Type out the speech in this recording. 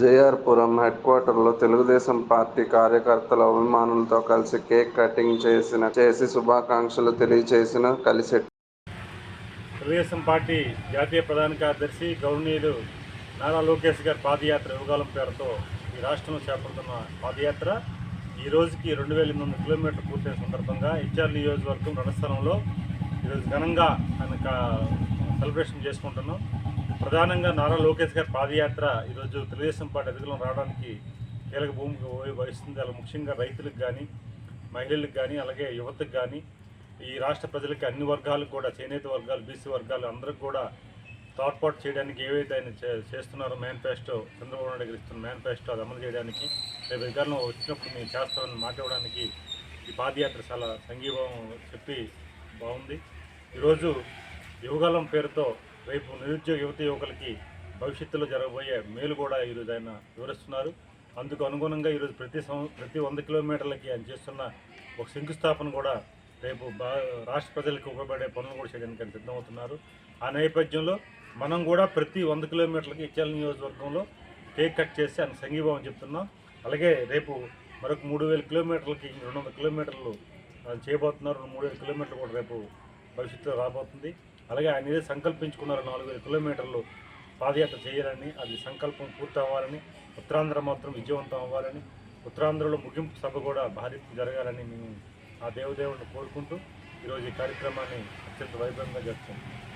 KR పురం head క్వార్టర్లో Telugu Desam party కార్యకర్తల అభిమానులతో కలిసి కేక్ కటింగ్ చేసిన చేసి శుభాకాంక్షలు తెలియజేసిన కలిసెట్టి తెలుగుదేశం పార్టీ జాతీయ ప్రధాన కార్యదర్శి గౌరవనీయులు నారా లోకేష్ గారి పాదయాత్ర యువగాలం పేరుతో ఈ రాష్ట్రంలో చేపడుతున్న పాదయాత్ర. ఈ రోజుకి రెండు వేల ఎనిమిది వందల కిలోమీటర్లు పూర్తయిన సందర్భంగా ఇచ్చార్ నియోజకవర్గం రణస్థలంలో. ఈరోజు ఘనంగా ఆయన సెలబ్రేషన్ చేసుకుంటున్నాం. ప్రధానంగా నారా లోకేష్ గారి పాదయాత్ర ఈరోజు తెలుగుదేశం పార్టీ అధికారంలో రావడానికి కీలక భూమిక వహిస్తుంది. అలా ముఖ్యంగా రైతులకు కానీ మహిళలకు కానీ అలాగే యువతకు కానీ ఈ రాష్ట్ర ప్రజలకి అన్ని వర్గాలకు కూడా చేనేత వర్గాలు బీసీ వర్గాలు అందరికి కూడా తోడ్పాటు చేయడానికి ఏవైతే ఆయన చే- చేస్తున్నారో మేనిఫెస్టో చంద్రబాబు నాయుడు గారు ఇస్తున్న మేనిఫెస్టో అది అమలు చేయడానికి రేపు అధికారంలో వచ్చినప్పుడు నేను చేస్తామని మాట్లాడడానికి ఈ పాదయాత్ర చాలా సంఘీభావం చెప్పి బాగుంది. ఈరోజు యువగాలం పేరుతో రేపు నిరుద్యోగ యువత యువకులకి భవిష్యత్తులో జరగబోయే మేలు కూడా ఈరోజు ఆయన వివరిస్తున్నారు. అందుకు అనుగుణంగా ఈరోజు ప్రతి సంవ ప్రతి వంద కిలోమీటర్లకి ఆయన చేస్తున్న ఒక శంకుస్థాపన కూడా రేపు బా రాష్ట్ర ప్రజలకు ఉపయోగపడే పనులు కూడా చేయడానికి ఆయన సిద్ధమవుతున్నారు. ఆ నేపథ్యంలో మనం కూడా ప్రతి వంద కిలోమీటర్లకి ఇచ్చాల నియోజకవర్గంలో. కేక్ కట్ చేసి ఆయన సంఘీభావం చెప్తున్నాం. అలాగే రేపు మరొక మూడు వేల కిలోమీటర్లకి రెండు వందల కిలోమీటర్లు చేయబోతున్నారు. మూడు వేల కిలోమీటర్లు కూడా రేపు భవిష్యత్తులో రాబోతుంది. అలాగే ఆయన ఏదో సంకల్పించుకున్నారు నాలుగు వేల కిలోమీటర్లు పాదయాత్ర చేయాలని అది సంకల్పం పూర్తి అవ్వాలని ఉత్తరాంధ్ర మాత్రం విజయవంతం అవ్వాలని ఉత్తరాంధ్రలో ముగింపు సభ కూడా భారీ జరగాలని మేము ఆ దేవదేవుడిని కోరుకుంటూ ఈరోజు ఈ కార్యక్రమాన్ని అత్యంత వైభవంగా జరుపుకుంటాం